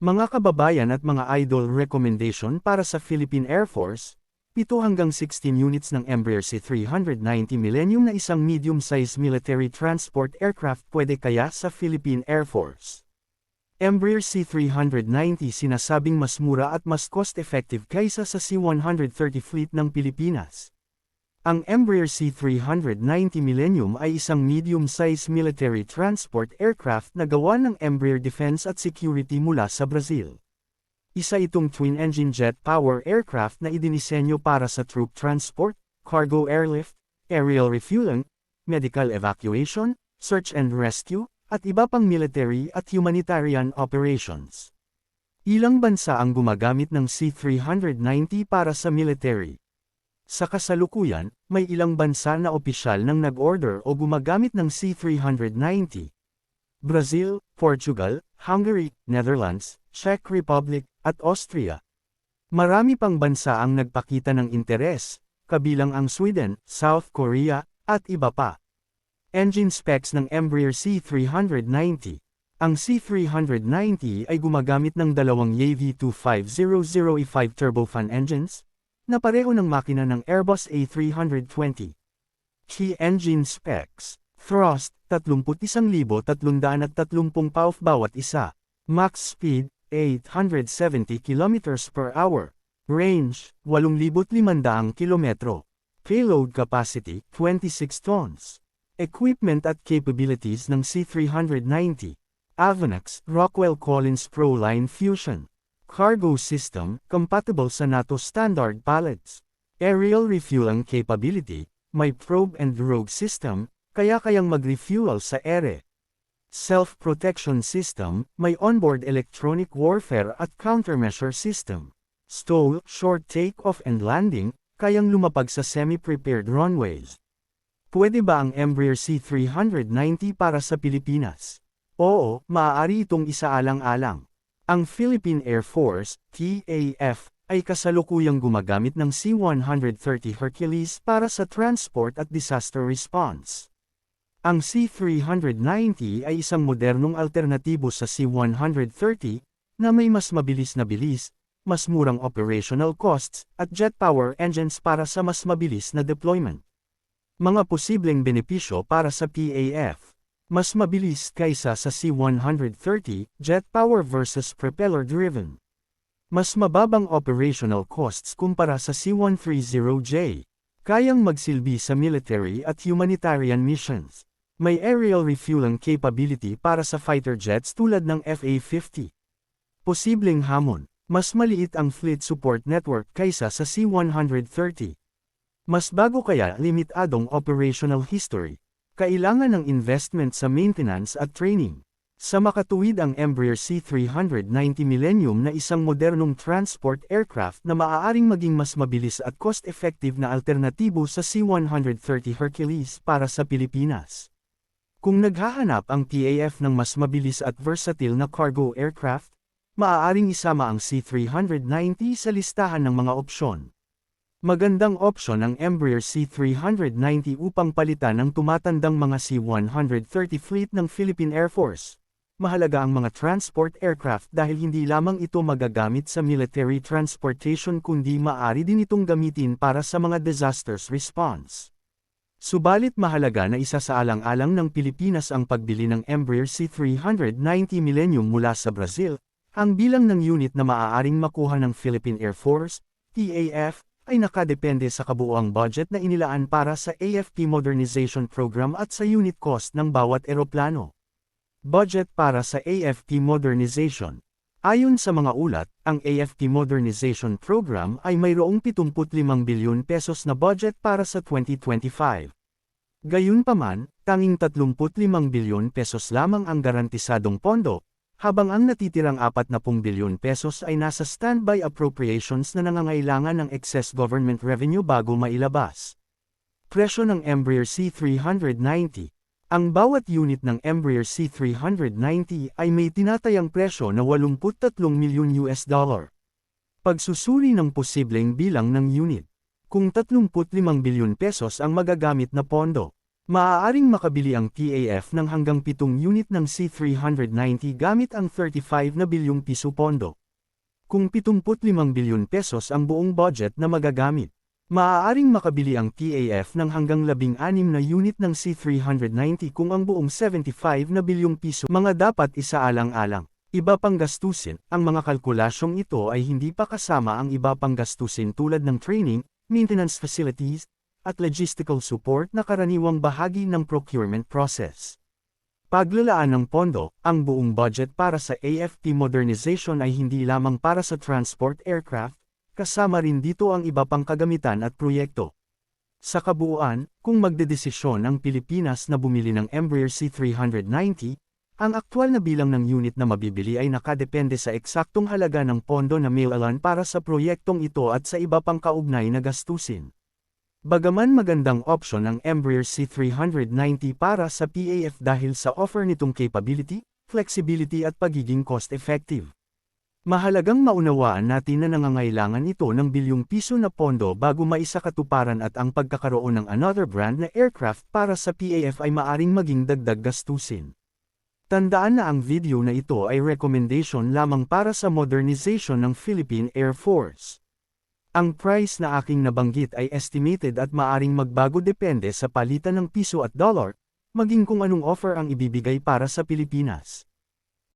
Mga kababayan at mga idol recommendation para sa Philippine Air Force, 7 hanggang 16 units ng Embraer C-390 Millennium na isang medium-size military transport aircraft pwede kaya sa Philippine Air Force. Embraer C-390 sinasabing mas mura at mas cost-effective kaysa sa C-130 fleet ng Pilipinas. Ang Embraer C-390 Millennium ay isang medium-size military transport aircraft na gawa ng Embraer Defense at Security mula sa Brazil. Isa itong twin-engine jet power aircraft na idinisenyo para sa troop transport, cargo airlift, aerial refueling, medical evacuation, search and rescue, at iba pang military at humanitarian operations. Ilang bansa ang gumagamit ng C-390 para sa military. Sa kasalukuyan, may ilang bansa na opisyal nang nag-order o gumagamit ng C-390. Brazil, Portugal, Hungary, Netherlands, Czech Republic, at Austria. Marami pang bansa ang nagpakita ng interes, kabilang ang Sweden, South Korea, at iba pa. Engine specs ng Embraer C-390 Ang C-390 ay gumagamit ng dalawang AV2500E5 turbofan engines, na pareho ng makina ng Airbus A320. Key engine specs. Thrust, 31,330 pound bawat isa. Max speed, 870 km per hour. Range, 8,500 km. Payload capacity, 26 tons. Equipment at capabilities ng C390. Avanax, Rockwell Collins Proline Fusion. Cargo system, compatible sa NATO standard pallets. Aerial refueling capability, may probe and drogue system, kaya kayang mag-refuel sa ere. Self-protection system, may onboard electronic warfare at countermeasure system. Stall, short take-off and landing, kayang lumapag sa semi-prepared runways. Pwede ba ang Embraer C-390 para sa Pilipinas? Oo, maaari itong isaalang-alang. Ang Philippine Air Force, TAF, ay kasalukuyang gumagamit ng C-130 Hercules para sa transport at disaster response. Ang C-390 ay isang modernong alternatibo sa C-130 na may mas mabilis na bilis, mas murang operational costs, at jet power engines para sa mas mabilis na deployment. Mga posibleng benepisyo para sa PAF mas mabilis kaysa sa C-130, jet power versus propeller-driven. Mas mababang operational costs kumpara sa C-130J. Kayang magsilbi sa military at humanitarian missions. May aerial refueling capability para sa fighter jets tulad ng FA-50. Posibleng hamon, mas maliit ang fleet support network kaysa sa C-130. Mas bago kaya limitadong operational history, kailangan ng investment sa maintenance at training. Sa makatuwid ang Embraer C-390 Millennium na isang modernong transport aircraft na maaaring maging mas mabilis at cost-effective na alternatibo sa C-130 Hercules para sa Pilipinas. Kung naghahanap ang PAF ng mas mabilis at versatile na cargo aircraft, maaaring isama ang C-390 sa listahan ng mga opsyon. Magandang opsyon ang Embraer C-390 upang palitan ang tumatandang mga C-130 fleet ng Philippine Air Force. Mahalaga ang mga transport aircraft dahil hindi lamang ito magagamit sa military transportation kundi maaari din itong gamitin para sa mga disasters response. Subalit mahalaga na isa sa alang-alang ng Pilipinas ang pagbili ng Embraer C-390 Millennium mula sa Brazil, ang bilang ng unit na maaaring makuha ng Philippine Air Force, PAF, ay nakadepende sa kabuuang budget na inilaan para sa AFP Modernization Program at sa unit cost ng bawat eroplano. Budget para sa AFP Modernization Ayon sa mga ulat, ang AFP Modernization Program ay mayroong 75 bilyon pesos na budget para sa 2025. Gayunpaman, tanging 35 bilyon pesos lamang ang garantisadong pondo, habang ang natitirang 40 bilyon pesos ay nasa standby appropriations na nangangailangan ng excess government revenue bago mailabas. Presyo ng Embraer C390 Ang bawat unit ng Embraer C390 ay may tinatayang presyo na 83 milyon US dollar. Pagsusuri ng posibleng bilang ng unit. Kung 35 bilyon pesos ang magagamit na pondo, Maaaring makabili ang PAF ng hanggang 7 unit ng C390 gamit ang 35 na bilyong piso pondo. Kung 75 bilyon pesos ang buong budget na magagamit, maaaring makabili ang PAF ng hanggang 16 na unit ng C390 kung ang buong 75 na bilyong piso mga dapat isaalang-alang. Iba pang gastusin, ang mga kalkulasyong ito ay hindi pa kasama ang iba pang gastusin tulad ng training, maintenance facilities, at logistical support na karaniwang bahagi ng procurement process. Paglalaan ng pondo, ang buong budget para sa AFP modernization ay hindi lamang para sa transport aircraft, kasama rin dito ang iba pang kagamitan at proyekto. Sa kabuuan, kung magdedesisyon ang Pilipinas na bumili ng Embraer C390, ang aktwal na bilang ng unit na mabibili ay nakadepende sa eksaktong halaga ng pondo na mailan para sa proyektong ito at sa iba pang kaugnay na gastusin. Bagaman magandang option ang Embraer C390 para sa PAF dahil sa offer nitong capability, flexibility at pagiging cost-effective. Mahalagang maunawaan natin na nangangailangan ito ng bilyong piso na pondo bago maisakatuparan at ang pagkakaroon ng another brand na aircraft para sa PAF ay maaring maging dagdag gastusin. Tandaan na ang video na ito ay recommendation lamang para sa modernization ng Philippine Air Force. Ang price na aking nabanggit ay estimated at maaring magbago depende sa palitan ng piso at dollar, maging kung anong offer ang ibibigay para sa Pilipinas.